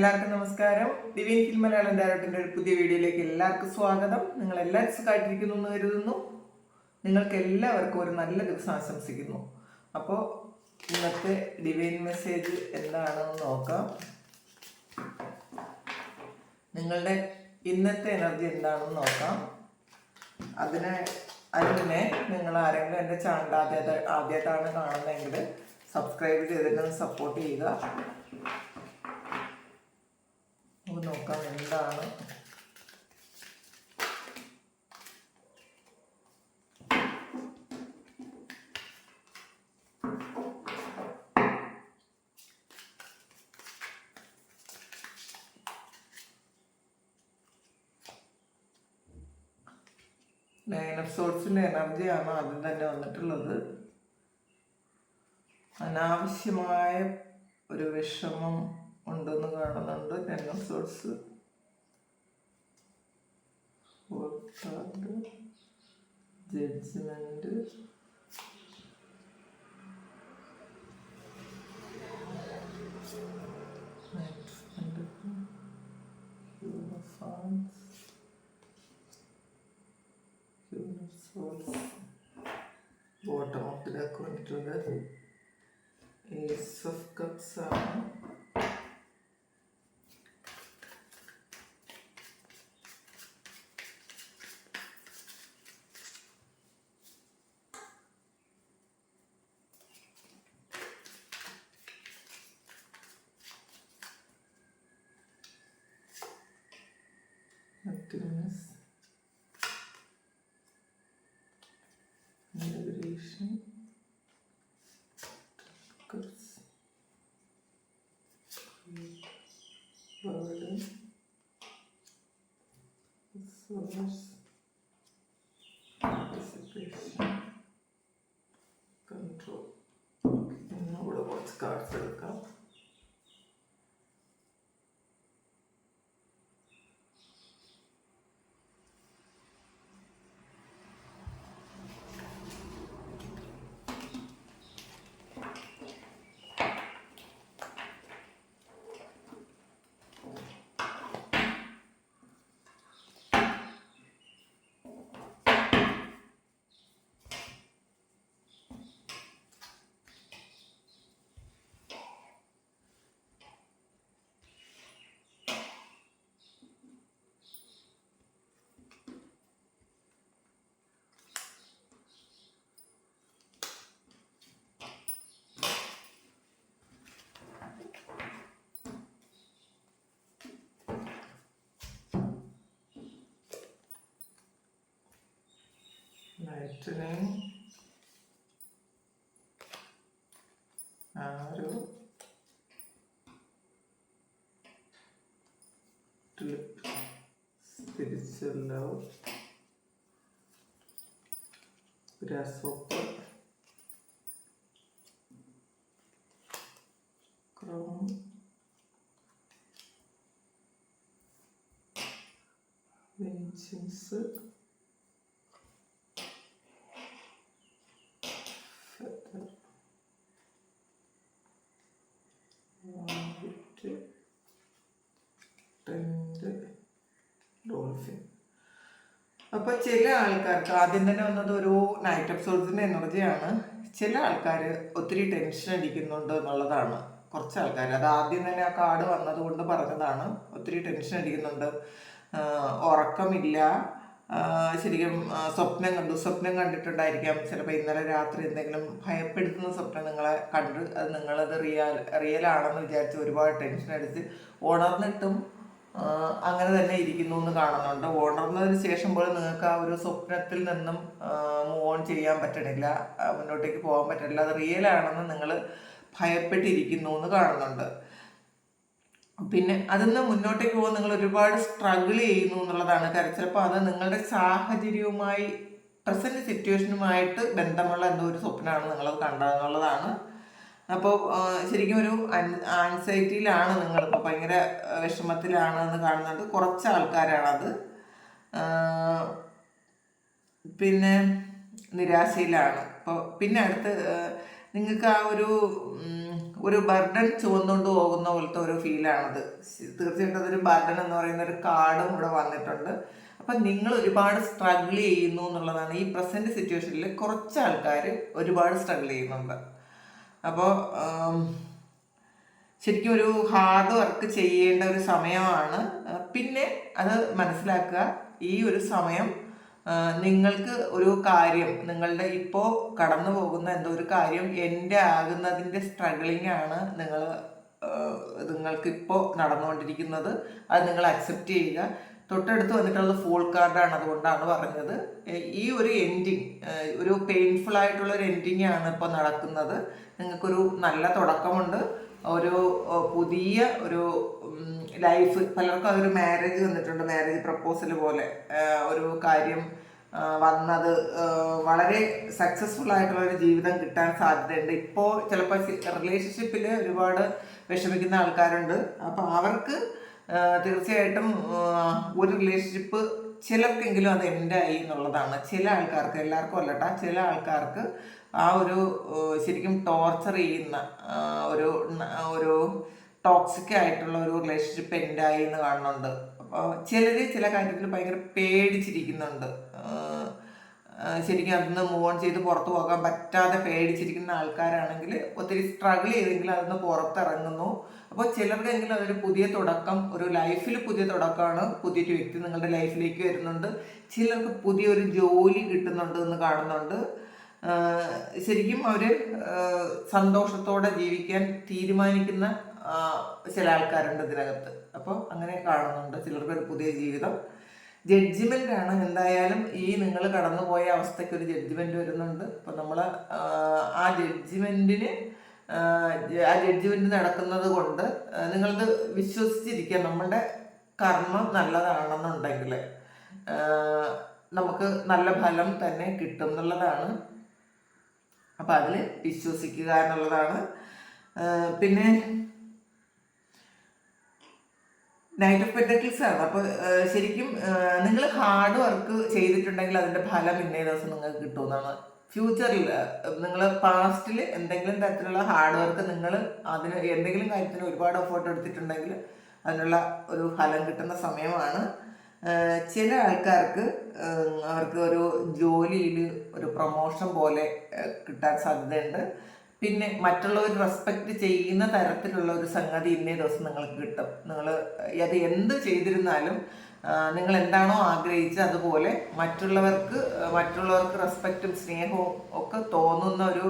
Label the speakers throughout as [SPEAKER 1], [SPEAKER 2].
[SPEAKER 1] എല്ലാവർക്കും നമസ്കാരം. ദിവ്യൻ ഫിൽ മലയാളം ഡയറക്ടറിന്റെ ഒരു പുതിയ വീഡിയോയിലേക്ക് എല്ലാവർക്കും സ്വാഗതം. നിങ്ങൾ എല്ലാവരും സുഖമായിട്ടിരിക്കുന്നു എന്ന് കരുതുന്നു. നിങ്ങൾക്ക് എല്ലാവർക്കും ഒരു നല്ല ദിവസം ആശംസിക്കുന്നു. അപ്പോൾ ഇന്നത്തെ ഡിവൈൻ മെസ്സേജ് എന്താണെന്ന് നോക്കാം. നിങ്ങളുടെ ഇന്നത്തെ എനർജി എന്താണെന്ന് നോക്കാം. അതിന് അതിനെ നിങ്ങൾ ആരെങ്കിലും എന്റെ ചാനൽ ആദ്യമായിട്ട് ആദ്യമായിട്ടാണ് കാണുന്നതെങ്കിൽ സബ്സ്ക്രൈബ് ചെയ്തിട്ട് സപ്പോർട്ട് ചെയ്യുക നമുക്ക് നോക്കാം എന്താണ് നയൻ ഓഫ് സോഴ്സിന്റെ എനർജിയാണ് ആദ്യം തന്നെ വന്നിട്ടുള്ളത്. അനാവശ്യമായ ഒരു വിഷമം ഉണ്ടെന്ന് കാണുന്നുണ്ട് nine of swords judgement bottom bottom of the container is of cups are sim ലൈറ്റിനെയും ആ ഒരു സ്പിരിച്വൽ ലവ് ഗ്രാസ്ഹോപ്പർ ക്രോം വെഞ്ചിൻസ് അപ്പൊ ചില ആൾക്കാർക്ക് ആദ്യം തന്നെ വന്നത് ഒരു നൈറ്റ് എപ്പിസോഡ്സിന്റെ എനർജിയാണ് ചില ആൾക്കാർ ഒത്തിരി ടെൻഷൻ അടിക്കുന്നുണ്ട് എന്നുള്ളതാണ്. കുറച്ച് ആൾക്കാർ അത് ആദ്യം തന്നെ ആ കാർഡ് വന്നത് കൊണ്ട് പറഞ്ഞതാണ്. ഒത്തിരി ടെൻഷൻ അടിക്കുന്നുണ്ട്. ഉറക്കമില്ല. ശരിക്കും സ്വപ്നം കണ്ടു. സ്വപ്നം കണ്ടിട്ടുണ്ടായിരിക്കാം. ചിലപ്പോൾ ഇന്നലെ രാത്രി എന്തെങ്കിലും ഭയപ്പെടുത്തുന്ന സ്വപ്നം നിങ്ങളെ കണ്ട് അത് നിങ്ങളത് റിയൽ റിയൽ ആണെന്ന് വിചാരിച്ച് ഒരുപാട് ടെൻഷൻ അടിച്ച് ഉണർന്നിട്ടും അങ്ങനെ തന്നെ ഇരിക്കുന്നു എന്ന് കാണുന്നുണ്ട്. ഉണർന്നതിന് ശേഷം പോലും നിങ്ങൾക്ക് ആ ഒരു സ്വപ്നത്തിൽ നിന്നും മൂവ് ഓൺ ചെയ്യാൻ പറ്റണില്ല. മുന്നോട്ടേക്ക് പോകാൻ പറ്റണില്ല. അത് റിയൽ ആണെന്ന് നിങ്ങൾ ഭയപ്പെട്ടിരിക്കുന്നു എന്ന് കാണുന്നുണ്ട്. പിന്നെ അതിന്ന് മുന്നോട്ടേക്ക് പോകാൻ നിങ്ങൾ ഒരുപാട് സ്ട്രഗിൾ ചെയ്യുന്നു എന്നുള്ളതാണ്. കാര്യം ചിലപ്പോൾ അത് നിങ്ങളുടെ സാഹചര്യവുമായി പ്രസന്റ് സിറ്റുവേഷനുമായിട്ട് ബന്ധമുള്ള എന്തോ ഒരു സ്വപ്നമാണ് നിങ്ങളത് കണ്ടതെന്നുള്ളതാണ് അപ്പോൾ ശരിക്കും ഒരു ആൻസൈറ്റിയിലാണ് നിങ്ങൾ ഇപ്പോൾ ഭയങ്കര വിഷമത്തിലാണ് എന്ന് കാണുന്നത്. കുറച്ച് ആൾക്കാരാണത്. പിന്നെ നിരാശയിലാണ്. അപ്പോൾ പിന്നെ അടുത്ത് നിങ്ങൾക്ക് ആ ഒരു ഒരു ബർഡൻ ചുവന്നുകൊണ്ട് പോകുന്ന പോലത്തെ ഒരു ഫീലാണത് തീർച്ചയായിട്ടും അതൊരു ബർഡൻ എന്ന് പറയുന്ന ഒരു കാർഡും ഇവിടെ വന്നിട്ടുണ്ട്. അപ്പം നിങ്ങൾ ഒരുപാട് സ്ട്രഗിൾ ചെയ്യുന്നു എന്നുള്ളതാണ് ഈ പ്രസന്റ് സിറ്റുവേഷനിൽ കുറച്ച് ആൾക്കാർ ഒരുപാട് സ്ട്രഗിൾ ചെയ്യുന്നുണ്ട്. അപ്പോൾ ശരിക്കും ഒരു ഹാർഡ് വർക്ക് ചെയ്യേണ്ട ഒരു സമയമാണ്. പിന്നെ അത് മനസ്സിലാക്കുക ഈ ഒരു സമയം നിങ്ങൾക്ക് ഒരു കാര്യം നിങ്ങളുടെ ഇപ്പോൾ കടന്നു പോകുന്ന എന്തോ ഒരു കാര്യം എന്റെ ആകുന്നതിന്റെ സ്ട്രഗിളിംഗ് ആണ് നിങ്ങൾ നിങ്ങൾക്കിപ്പോൾ നടന്നുകൊണ്ടിരിക്കുന്നത്. അത് നിങ്ങൾ അക്സെപ്റ്റ് ചെയ്യുക. തൊട്ടടുത്ത് വന്നിട്ടുള്ളത് ഫോൾ കാർഡാണ് അതുകൊണ്ടാണ് പറഞ്ഞത്. ഈ ഒരു എൻഡിങ് ഒരു പെയിൻഫുൾ ആയിട്ടുള്ള ഒരു എൻഡിങ് ആണ് ഇപ്പോൾ നടക്കുന്നത്. നിങ്ങൾക്കൊരു നല്ല തുടക്കമുണ്ട്. ഒരു പുതിയ ഒരു ലൈഫ് പലർക്കും അതൊരു മാരേജ് വന്നിട്ടുണ്ട് മാരേജ് പ്രപ്പോസൽ പോലെ. ഒരു കാര്യം വന്നത് വളരെ സക്സസ്ഫുൾ ആയിട്ടുള്ള ഒരു ജീവിതം കിട്ടാൻ സാധ്യതയുണ്ട്. ഇപ്പോൾ ചിലപ്പോൾ റിലേഷൻഷിപ്പിൽ ഒരുപാട് വിഷമിക്കുന്ന ആൾക്കാരുണ്ട്. അപ്പോൾ അവർക്ക് തീർച്ചയായിട്ടും ഒരു റിലേഷൻഷിപ്പ് ചിലർക്കെങ്കിലും അത് എൻഡായി എന്നുള്ളതാണ്. ചില ആൾക്കാർക്ക് എല്ലാവർക്കും അല്ലട്ട ചില ആൾക്കാർക്ക് ആ ഒരു ശരിക്കും ടോർച്ചർ ചെയ്യുന്ന ഒരു ഒരു ടോക്സിക് ആയിട്ടുള്ള ഒരു റിലേഷൻഷിപ്പ് എൻഡായി എന്ന് കാണുന്നുണ്ട്. അപ്പോൾ ചിലർ ചില കാര്യത്തിൽ ഭയങ്കര പേടിച്ചിരിക്കുന്നുണ്ട്. ശരിക്കും അതിന്ന് മൂവ് ഓൺ ചെയ്ത് പുറത്തു പോകാൻ പറ്റാതെ പേടിച്ചിരിക്കുന്ന ആൾക്കാരാണെങ്കിൽ ഒത്തിരി സ്ട്രഗിൾ ചെയ്തെങ്കിൽ അതിന്ന് പുറത്തിറങ്ങുന്നു. അപ്പോൾ ചിലർക്കെങ്കിലും അതൊരു പുതിയ തുടക്കം ഒരു ലൈഫിൽ പുതിയ തുടക്കമാണ് പുതിയൊരു വ്യക്തി നിങ്ങളുടെ ലൈഫിലേക്ക് വരുന്നുണ്ട്. ചിലർക്ക് പുതിയൊരു ജോലി കിട്ടുന്നുണ്ട് എന്ന് കാണുന്നുണ്ട്. ശരിക്കും അവർ സന്തോഷത്തോടെ ജീവിക്കാൻ തീരുമാനിക്കുന്ന ചില ആൾക്കാരുണ്ട് ഇതിനകത്ത്. അപ്പോൾ അങ്ങനെ കാണുന്നുണ്ട് ചിലർക്ക് ഒരു പുതിയ ജീവിതം. ജഡ്ജ്മെന്റ് ആണ് എന്തായാലും ഈ നിങ്ങൾ കടന്നുപോയ അവസ്ഥയ്ക്ക് ഒരു ജഡ്ജിമെന്റ് വരുന്നുണ്ട്. അപ്പോൾ നമ്മൾ ആ ജഡ്ജിമെന്റിന് ആ ജഡ്ജ്മെന്റ് നടക്കുന്നത് കൊണ്ട് നിങ്ങളത് വിശ്വസിച്ചിരിക്കുക നമ്മളുടെ കർമ്മം നല്ലതാണെന്നുണ്ടെങ്കിൽ നമുക്ക് നല്ല ഫലം തന്നെ കിട്ടും എന്നുള്ളതാണ് അപ്പം അതിൽ വിശ്വസിക്കുക എന്നുള്ളതാണ്. പിന്നെ നൈറ്റ് ഓഫ് പെന്റക്കിൾസ് ആണ്. അപ്പോൾ ശരിക്കും നിങ്ങൾ ഹാർഡ് വർക്ക് ചെയ്തിട്ടുണ്ടെങ്കിൽ അതിന്റെ ഫലം ഇന്നേ ദിവസം നിങ്ങൾക്ക് കിട്ടുമെന്നാണ് ഫ്യൂച്ചറിൽ നിങ്ങൾ പാസ്റ്റിൽ എന്തെങ്കിലും തരത്തിലുള്ള ഹാർഡ് വർക്ക് നിങ്ങൾ അതിന് എന്തെങ്കിലും കാര്യത്തിന് ഒരുപാട് എഫേർട്ട് എടുത്തിട്ടുണ്ടെങ്കിൽ അതിനുള്ള ഒരു ഫലം കിട്ടുന്ന സമയമാണ്. ചില ആൾക്കാർക്ക് അവർക്ക് ഒരു ജോലിയിൽ ഒരു പ്രൊമോഷൻ പോലെ കിട്ടാൻ സാധ്യതയുണ്ട്. പിന്നെ മറ്റുള്ളവർ റെസ്പെക്റ്റ് ചെയ്യുന്ന തരത്തിലുള്ള ഒരു സംഗതി ഇന്നേ ദിവസം നിങ്ങൾക്ക് കിട്ടും. നിങ്ങൾ അത് എന്ത് ചെയ്തിരുന്നാലും നിങ്ങൾ എന്താണോ ആഗ്രഹിച്ചത് അതുപോലെ മറ്റുള്ളവർക്ക് മറ്റുള്ളവർക്ക് റെസ്പെക്റ്റും സ്നേഹവും ഒക്കെ തോന്നുന്ന ഒരു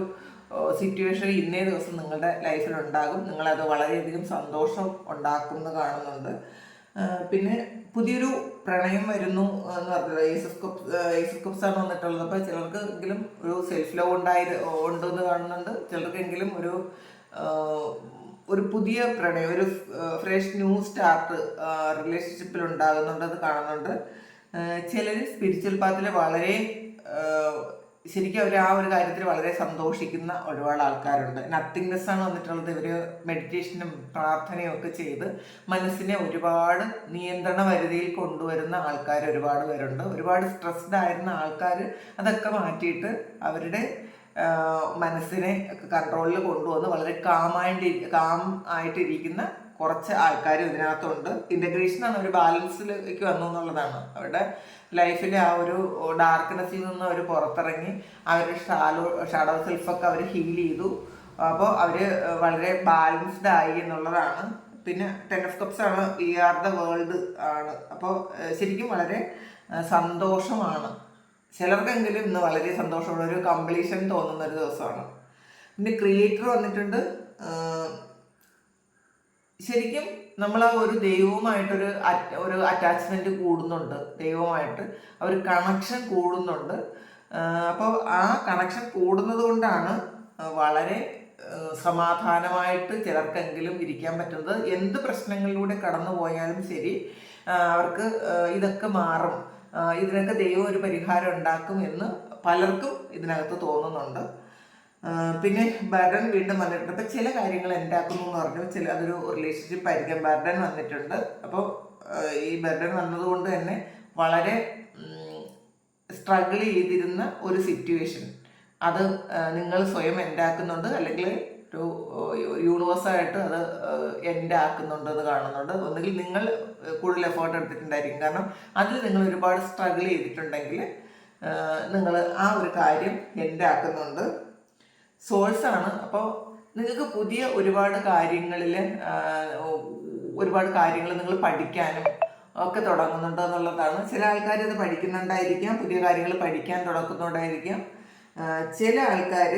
[SPEAKER 1] സിറ്റുവേഷൻ ഇന്നേ ദിവസം നിങ്ങളുടെ ലൈഫിൽ ഉണ്ടാകും. നിങ്ങളത് വളരെയധികം സന്തോഷം ഉണ്ടാക്കുമെന്ന് കാണുന്നുണ്ട്. പിന്നെ പുതിയൊരു പ്രണയം വരുന്നു എന്ന് പറഞ്ഞത്. കുപ്സ് ആണ് വന്നിട്ടുള്ളത്. അപ്പോൾ ചിലർക്ക് എങ്കിലും ഒരു സെൽഫ് ലവ് ഉണ്ടായി ഉണ്ടെന്ന് കാണുന്നുണ്ട്. ചിലർക്കെങ്കിലും ഒരു ഒരു പുതിയ പ്രണയം ഒരു ഫ്രഷ് ന്യൂ സ്റ്റാർട്ട് റിലേഷൻഷിപ്പിൽ ഉണ്ടാകുന്നുണ്ടെന്ന് കാണുന്നുണ്ട്. ചിലർ സ്പിരിച്വൽ പാത്തിൽ വളരെ ശരിക്കും അവർ ആ ഒരു കാര്യത്തിൽ വളരെ സന്തോഷിക്കുന്ന ഒരുപാട് ആൾക്കാരുണ്ട്. നത്തിങ്നെസ് ആണ് വന്നിട്ടുള്ളത് ഇവർ മെഡിറ്റേഷനും പ്രാർത്ഥനയും ഒക്കെ ചെയ്ത് മനസ്സിനെ ഒരുപാട് നിയന്ത്രണ പരിധിയിൽ കൊണ്ടുവരുന്ന ആൾക്കാർ ഒരുപാട് പേരുണ്ട്. ഒരുപാട് സ്ട്രെസ്ഡ് ആയിരുന്ന ആൾക്കാർ അതൊക്കെ മാറ്റിയിട്ട് അവരുടെ മനസ്സിനെ കൺട്രോളിൽ കൊണ്ടുവന്ന് വളരെ കാമായിട്ട് കാം ആയിട്ടിരിക്കുന്ന കുറച്ച് ആൾക്കാർ ഇതിനകത്തുണ്ട്. ഇന്റഗ്രേഷൻ ആണ് ഒരു ബാലൻസിലേക്ക് വന്നു എന്നുള്ളതാണ്. അവരുടെ ലൈഫിലെ ആ ഒരു ഡാർക്ക്നെസ്സിൽ നിന്ന് അവർ പുറത്തിറങ്ങി അവരുടെ ഷാലോ ഷാഡോ സെൽഫൊക്കെ അവർ ഹീൽ ചെയ്തു. അപ്പോൾ അവർ വളരെ ബാലൻസ്ഡ് ആയി എന്നുള്ളതാണ്. പിന്നെ ടെലസ്കോപ്സ് ആണ് വി ആർ ദ വേൾഡ് ആണ്. അപ്പോൾ ശരിക്കും വളരെ സന്തോഷമാണ്. ചിലർക്കെങ്കിലും ഇന്ന് വളരെ സന്തോഷമുള്ള ഒരു കംപ്ലീഷൻ തോന്നുന്ന ഒരു ദിവസമാണ്. പിന്നെ ക്രിയേറ്റർ വന്നിട്ടുണ്ട്. ശരിക്കും നമ്മൾ ആ ഒരു ദൈവവുമായിട്ടൊരു ഒരു അറ്റാച്ച്മെന്റ് കൂടുന്നുണ്ട്. ദൈവവുമായിട്ട് ആ ഒരു കണക്ഷൻ കൂടുന്നുണ്ട്. അപ്പോൾ ആ കണക്ഷൻ കൂടുന്നത് കൊണ്ടാണ് വളരെ സമാധാനമായിട്ട് ചിലർക്കെങ്കിലും ഇരിക്കാൻ പറ്റുന്നത്. എന്ത് പ്രശ്നങ്ങളിലൂടെ കടന്നു പോയാലും ശരി അവർക്ക് ഇതൊക്കെ മാറും. ഇതിനൊക്കെ ദൈവം ഒരു പരിഹാരം ഉണ്ടാക്കും എന്ന് പലർക്കും ഇതിനകത്ത് തോന്നുന്നുണ്ട്. പിന്നെ ബർഡൻ വീണ്ടും വന്നിട്ടുണ്ട്. അപ്പം ചില കാര്യങ്ങൾ ഉണ്ടാക്കുന്നു എന്ന് പറഞ്ഞു. ചില അതൊരു റിലേഷൻഷിപ്പ് ആയിരിക്കാം. ബർഡൻ വന്നിട്ടുണ്ട്. അപ്പോൾ ഈ ബർഡൻ വന്നതുകൊണ്ട് തന്നെ വളരെ സ്ട്രഗിൾ ചെയ്തിരുന്ന ഒരു സിറ്റുവേഷൻ അത് നിങ്ങൾ സ്വയം ഉണ്ടാക്കുന്നുണ്ട് അല്ലെങ്കിൽ ഒരു യൂണിവേഴ്സായിട്ട് അത് എന്റെ ആക്കുന്നുണ്ടെന്ന് കാണുന്നുണ്ട്. ഒന്നുകിൽ നിങ്ങൾ കൂടുതൽ എഫേർട്ട് എടുത്തിട്ടുണ്ടായിരിക്കും. കാരണം അതിൽ നിങ്ങൾ ഒരുപാട് സ്ട്രഗിൾ ചെയ്തിട്ടുണ്ടെങ്കിൽ നിങ്ങൾ ആ ഒരു കാര്യം എന്റെ ആക്കുന്നുണ്ട്. സോഴ്സാണ് അപ്പോൾ നിങ്ങൾക്ക് പുതിയ ഒരുപാട് കാര്യങ്ങളിൽ ഒരുപാട് കാര്യങ്ങൾ നിങ്ങൾ പഠിക്കാനും ഒക്കെ തുടങ്ങുന്നുണ്ട് എന്നുള്ളതാണ്. ചില ആൾക്കാർ ഇത് പഠിക്കുന്നുണ്ടായിരിക്കാം പുതിയ കാര്യങ്ങൾ പഠിക്കാൻ തുടങ്ങുന്നുണ്ടായിരിക്കാം. ചില ആൾക്കാർ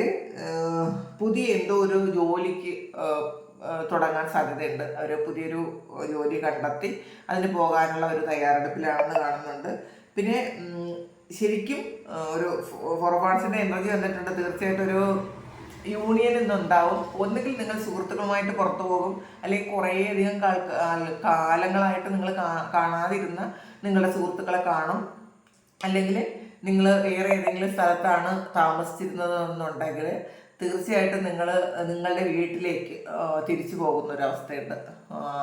[SPEAKER 1] പുതിയ എന്തോ ഒരു ജോലിക്ക് തുടങ്ങാൻ സാധ്യതയുണ്ട്. അവർ പുതിയൊരു ജോലി കണ്ടെത്തി അതിന് പോകാനുള്ള ഒരു തയ്യാറെടുപ്പിലാണെന്ന് കാണുന്നുണ്ട്. പിന്നെ ശരിക്കും ഒരു ഫോർഫാൻസിന്റെ എനർജി വന്നിട്ടുണ്ട്. തീർച്ചയായിട്ടും ഒരു യൂണിയൻ ഇന്നുണ്ടാവും. ഒന്നുകിൽ നിങ്ങൾ സുഹൃത്തുക്കളുമായിട്ട് പുറത്തു പോകും. അല്ലെങ്കിൽ കുറേയധികം കാലങ്ങളായിട്ട് നിങ്ങൾ കാണാതിരുന്ന നിങ്ങളുടെ സുഹൃത്തുക്കളെ കാണും. അല്ലെങ്കിൽ നിങ്ങൾ വേറെ ഏതെങ്കിലും സ്ഥലത്താണ് താമസിച്ചിരുന്നത് എന്നുണ്ടെങ്കിൽ തീർച്ചയായിട്ടും നിങ്ങൾ നിങ്ങളുടെ വീട്ടിലേക്ക് തിരിച്ചു പോകുന്ന ഒരവസ്ഥയുണ്ട്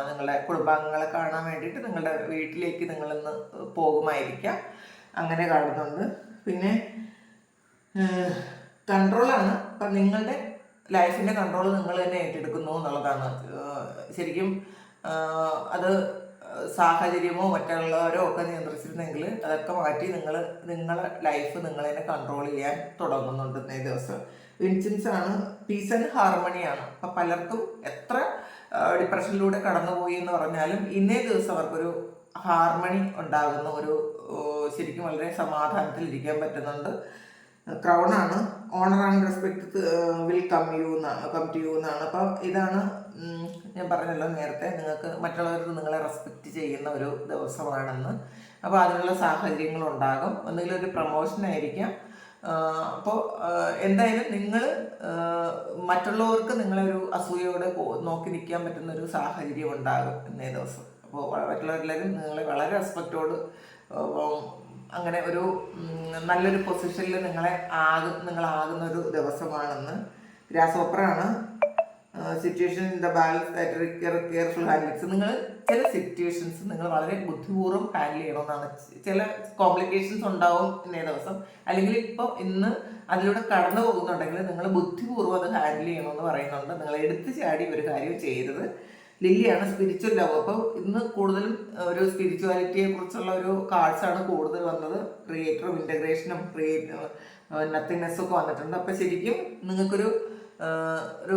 [SPEAKER 1] നിങ്ങളുടെ കുടുംബാംഗങ്ങളെ കാണാൻ വേണ്ടിയിട്ട് നിങ്ങളുടെ വീട്ടിലേക്ക് നിങ്ങളിന്ന് പോകുമായിരിക്കാം. അങ്ങനെ കാണുന്നുണ്ട്. പിന്നെ കൺട്രോളാണ്. അപ്പം നിങ്ങളുടെ ലൈഫിന്റെ കൺട്രോൾ നിങ്ങൾ തന്നെ ഏറ്റെടുക്കുന്നു എന്നുള്ളതാണ്. ശരിക്കും അത് സാഹചര്യമോ മറ്റുള്ളവരോ ഒക്കെ നിയന്ത്രിച്ചിരുന്നെങ്കിൽ അതൊക്കെ മാറ്റി നിങ്ങൾ നിങ്ങളെ ലൈഫ് നിങ്ങൾ തന്നെ കൺട്രോൾ ചെയ്യാൻ തുടങ്ങുന്നുണ്ട് ഇന്നേ ദിവസം. വിൻസിൻസ് ആണ് പീസ് ആൻഡ് ഹാർമണിയാണ് അപ്പം പലർക്കും എത്ര ഡിപ്രഷനിലൂടെ കടന്നുപോയി എന്ന് പറഞ്ഞാലും ഇന്നേ ദിവസം അവർക്കൊരു ഹാർമണി ഉണ്ടാകുന്ന ഒരു ശരിക്കും വളരെ സമാധാനത്തിൽ ഇരിക്കാൻ പറ്റുന്നുണ്ട്. ക്രൗൺ ആണ്. Honour and respect will come you എന്നാണ് കം ടു യു എന്നാണ് അപ്പം ഇതാണ് ഞാൻ പറഞ്ഞല്ലോ നേരത്തെ നിങ്ങൾക്ക് മറ്റുള്ളവർക്ക് നിങ്ങളെ റെസ്പെക്റ്റ് ചെയ്യുന്ന ഒരു ദിവസമാണെന്ന്. അപ്പോൾ അതിനുള്ള സാഹചര്യങ്ങൾ ഉണ്ടാകും. ഒന്നുകിൽ ഒരു പ്രൊമോഷൻ ആയിരിക്കാം. അപ്പോൾ എന്തായാലും നിങ്ങൾ മറ്റുള്ളവർക്ക് നിങ്ങളെ ഒരു അസൂയയോടെ നോക്കി നിൽക്കാൻ പറ്റുന്ന ഒരു സാഹചര്യം ഉണ്ടാകും ഇന്നേ ദിവസം. അപ്പോൾ മറ്റുള്ളവരിലും നിങ്ങളെ വളരെ റെസ്പെക്റ്റോട് അങ്ങനെ ഒരു നല്ലൊരു പൊസിഷനിൽ നിങ്ങളെ ആകും നിങ്ങളാകുന്ന ഒരു ദിവസമാണെന്ന് ഗ്രാസ് ഓപ്പറാണ് situation in the balance careful handles നിങ്ങൾ ചില സിറ്റുവേഷൻസ് നിങ്ങൾ വളരെ ബുദ്ധിപൂർവം ഹാൻഡിൽ ചെയ്യണമെന്നാണ്. ചില കോംപ്ലിക്കേഷൻസ് ഉണ്ടാവും ഇന്നേ ദിവസം. അല്ലെങ്കിൽ ഇപ്പം ഇന്ന് അതിലൂടെ കടന്നു പോകുന്നുണ്ടെങ്കിൽ നിങ്ങൾ ബുദ്ധിപൂർവം അത് ഹാൻഡിൽ ചെയ്യണമെന്ന് പറയുന്നുണ്ട്. നിങ്ങൾ എടുത്തു ചാടി ഒരു കാര്യം ചെയ്യരുത് ലില്ലിയാണ് സ്പിരിച്വൽ ലവ് അപ്പോൾ ഇന്ന് കൂടുതലും ഒരു സ്പിരിച്വാലിറ്റിയെ കുറിച്ചുള്ള ഒരു കാർഡ്സ് ആണ് കൂടുതൽ വന്നത്. ക്രിയേറ്ററും ഇന്റഗ്രേഷനും ക്രിയേറ്റ് നത്തിങ്നെസ്സും ഒക്കെ വന്നിട്ടുണ്ട്. അപ്പോൾ ശരിക്കും നിങ്ങൾക്കൊരു ഒരു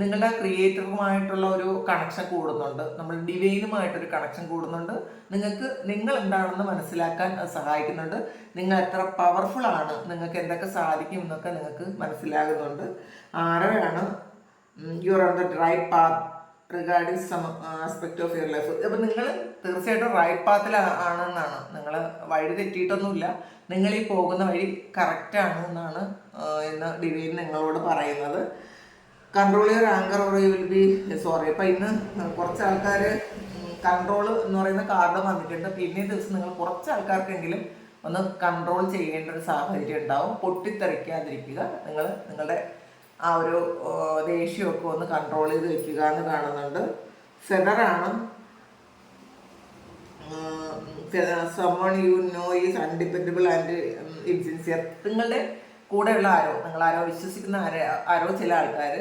[SPEAKER 1] നിങ്ങളുടെ ക്രിയേറ്ററുമായിട്ടുള്ള ഒരു കണക്ഷൻ കൂടുന്നുണ്ട്. നമ്മൾ ഡിവൈനുമായിട്ടൊരു കണക്ഷൻ കൂടുന്നുണ്ട്. നിങ്ങൾക്ക് നിങ്ങൾ എന്താണെന്ന് മനസ്സിലാക്കാൻ സഹായിക്കുന്നുണ്ട്. നിങ്ങൾ എത്ര പവർഫുൾ ആണ് നിങ്ങൾക്ക് എന്തൊക്കെ സാധിക്കും എന്നൊക്കെ നിങ്ങൾക്ക് മനസ്സിലാകുന്നുണ്ട്. ആരവയാണ് you are on the right path regarding some aspect of your life അപ്പം നിങ്ങൾ തീർച്ചയായിട്ടും റൈറ്റ് പാത്തിൽ ആണെന്നാണ്. നിങ്ങൾ വഴി തെറ്റിയിട്ടൊന്നുമില്ല. നിങ്ങൾ ഈ പോകുന്ന വഴി കറക്റ്റ് ആണ് എന്നാണ് ആ, ഇന്ന് ഡിവൈൻ നിങ്ങളോട് പറയുന്നത്. Control your anger or will be sorry അപ്പം ഇന്ന് കുറച്ച് ആൾക്കാർ കൺട്രോൾ എന്ന് പറയുന്ന കാർഡ് വന്നിട്ടുണ്ട്. പിന്നെ ദിവസം നിങ്ങൾ കുറച്ച് ആൾക്കാർക്കെങ്കിലും ഒന്ന് കൺട്രോൾ ചെയ്യേണ്ട ഒരു സാഹചര്യം ഉണ്ടാവും. പൊട്ടിത്തെറിക്കാതിരിക്കുക. നിങ്ങൾ നിങ്ങളുടെ ആ ഒരു ആ, ദേഷ്യമൊക്കെ ഒന്ന് കൺട്രോൾ ചെയ്ത് വെക്കുക എന്ന് കാണുന്നുണ്ട്. ഫെദറാണ് someone you know is undependable and insincere നിങ്ങളുടെ കൂടെയുള്ള ആരോ നിങ്ങൾ ആരോ വിശ്വസിക്കുന്ന ആരോ ആരോ ചില ആൾക്കാർ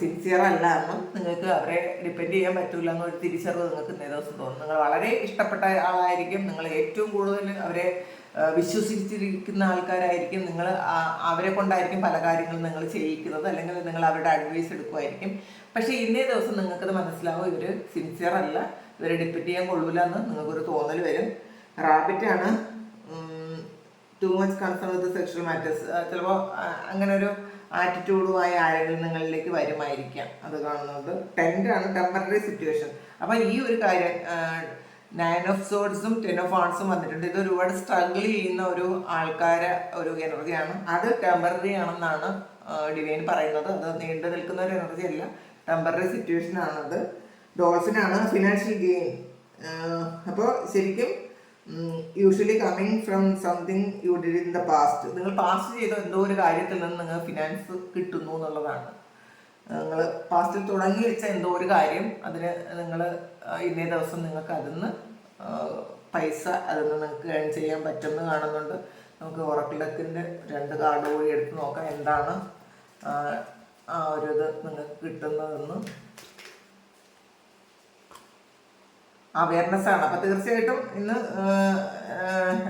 [SPEAKER 1] സിൻസിയർ അല്ല എന്നും നിങ്ങൾക്ക് അവരെ ഡിപ്പെൻഡ് ചെയ്യാൻ പറ്റില്ല എന്നൊരു തിരിച്ചറിവ് നിങ്ങൾക്ക് ഇന്നേ ദിവസം തോന്നും. നിങ്ങൾ വളരെ ഇഷ്ടപ്പെട്ട ആളായിരിക്കും. നിങ്ങൾ ഏറ്റവും കൂടുതൽ അവരെ വിശ്വസിച്ചിരിക്കുന്ന ആൾക്കാരായിരിക്കും. നിങ്ങൾ അവരെ കൊണ്ടായിരിക്കും പല കാര്യങ്ങളും നിങ്ങൾ ചെയ്യിക്കുന്നത്. അല്ലെങ്കിൽ നിങ്ങൾ അവരുടെ അഡ്വൈസ് എടുക്കുമായിരിക്കും. പക്ഷേ ഇന്നേ ദിവസം നിങ്ങൾക്കത് മനസ്സിലാവും. ഇവർ സിൻസിയർ അല്ല. ഇവരെ ഡിപ്പെൻഡ് ചെയ്യാൻ കൊള്ളൂല എന്ന് നിങ്ങൾക്കൊരു തോന്നൽ വരും. റാബിറ്റാണ് too much concern with sexual matters ചിലപ്പോൾ അങ്ങനെ ഒരു ആറ്റിറ്റ്യൂഡുമായി ആളുകൾ നിങ്ങളിലേക്ക് വരുമായിരിക്കാം. അത് കാണുന്നത് ടെൻഡാണ് ടെമ്പററി സിറ്റുവേഷൻ അപ്പം ഈ ഒരു കാര്യം നയൻ ഓഫ് സോഡ്സും ടെൻ ഓഫ് ആൺസും വന്നിട്ടുണ്ട്. ഇത് ഒരുപാട് സ്ട്രഗിൾ ചെയ്യുന്ന ഒരു ആൾക്കാരെ ഒരു എനർജിയാണ് അത് ടെമ്പററി ആണെന്നാണ് ഡിവൈൻ പറയുന്നത്. അത് നീണ്ടു നിൽക്കുന്ന ഒരു എനർജി അല്ല. ടെമ്പററി സിറ്റുവേഷൻ ആണത്. ഡോൾഫിനാണ് ഫിനാൻഷ്യൽ ഗെയിൻ അപ്പോൾ ശരിക്കും usually coming from something you did in the past നിങ്ങൾ പാസ്റ്റ് ചെയ്ത എന്തോ ഒരു കാര്യത്തിൽ നിന്ന് നിങ്ങൾ ഫിനാൻസ് കിട്ടുന്നു എന്നുള്ളതാണ്. നിങ്ങൾ പാസ്റ്റിൽ തുടങ്ങി വെച്ച എന്തോ ഒരു കാര്യം അതിന് നിങ്ങൾ ഇന്നേ ദിവസം നിങ്ങൾക്ക് അതിൽ നിന്ന് പൈസ അതിൽ നിന്ന് നിങ്ങൾക്ക് ഏൺ ചെയ്യാൻ പറ്റുമെന്ന് കാണുന്നുണ്ട്. നമുക്ക് ഉറക്കിടത്തിന്റെ രണ്ട് കാർഡ് കൂടി എടുത്ത് നോക്കാം. എന്താണ് ഒരു ഇത് നിങ്ങൾക്ക് കിട്ടുന്നതെന്ന്. അവയർനെസ് ആണ്. അപ്പൊ തീർച്ചയായിട്ടും ഇന്ന്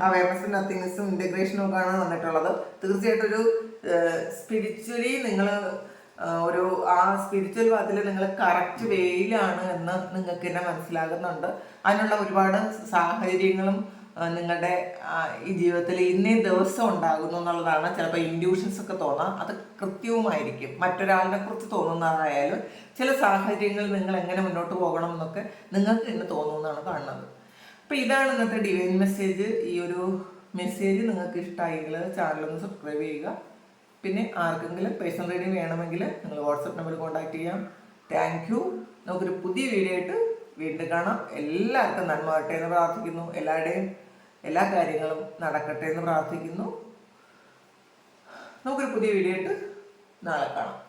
[SPEAKER 1] അവയർനെസ്സും നത്തിങ്സും ഇന്റഗ്രേഷനും ഒക്കെയാണ് വന്നിട്ടുള്ളത്. തീർച്ചയായിട്ടും ഒരു സ്പിരിച്വലി നിങ്ങൾ ഒരു ആ സ്പിരിച്വൽ പാത്തിൽ നിങ്ങൾ കറക്റ്റ് വേയിലാണ് എന്ന് നിങ്ങൾക്ക് തന്നെ മനസ്സിലാകുന്നുണ്ട്. അതിനുള്ള ഒരുപാട് സാഹചര്യങ്ങളും നിങ്ങളുടെ ഈ ജീവിതത്തിൽ ഇന്നേ ദിവസം ഉണ്ടാകുന്നു എന്നുള്ളതാണ് ചിലപ്പോൾ ഇൻഡ്യൂഷൻസ് ഒക്കെ തോന്നാം. അത് കൃത്യവുമായിരിക്കും. മറ്റൊരാളിനെ കുറിച്ച് തോന്നുന്നതായാലും ചില സാഹചര്യങ്ങളിൽ നിങ്ങൾ എങ്ങനെ മുന്നോട്ട് പോകണം എന്നൊക്കെ നിങ്ങൾക്ക് തന്നെ തോന്നുന്നതാണ് കാണുന്നത്. അപ്പോൾ ഇതാണ് ഇന്നത്തെ ഡിവൈൻ മെസ്സേജ് ഈ ഒരു മെസ്സേജ് നിങ്ങൾക്ക് ഇഷ്ടമായെങ്കിൽ ചാനലൊന്ന് സബ്സ്ക്രൈബ് ചെയ്യുക. പിന്നെ ആർക്കെങ്കിലും പേഴ്സണൽ റീഡിങ് വേണമെങ്കിൽ നിങ്ങൾ വാട്സപ്പ് നമ്പറിൽ കോൺടാക്ട് ചെയ്യാം. താങ്ക് യു നമുക്കൊരു പുതിയ വീഡിയോ ആയിട്ട് വീണ്ടും കാണാം. എല്ലാവർക്കും നന്മ വരട്ടെ എന്ന് പ്രാർത്ഥിക്കുന്നു. എല്ലാവരുടെയും എല്ലാ കാര്യങ്ങളും നടക്കട്ടെ എന്ന് പ്രാർത്ഥിക്കുന്നു. നമുക്കൊരു പുതിയ വീഡിയോ ആയിട്ട് നാളെ കാണാം.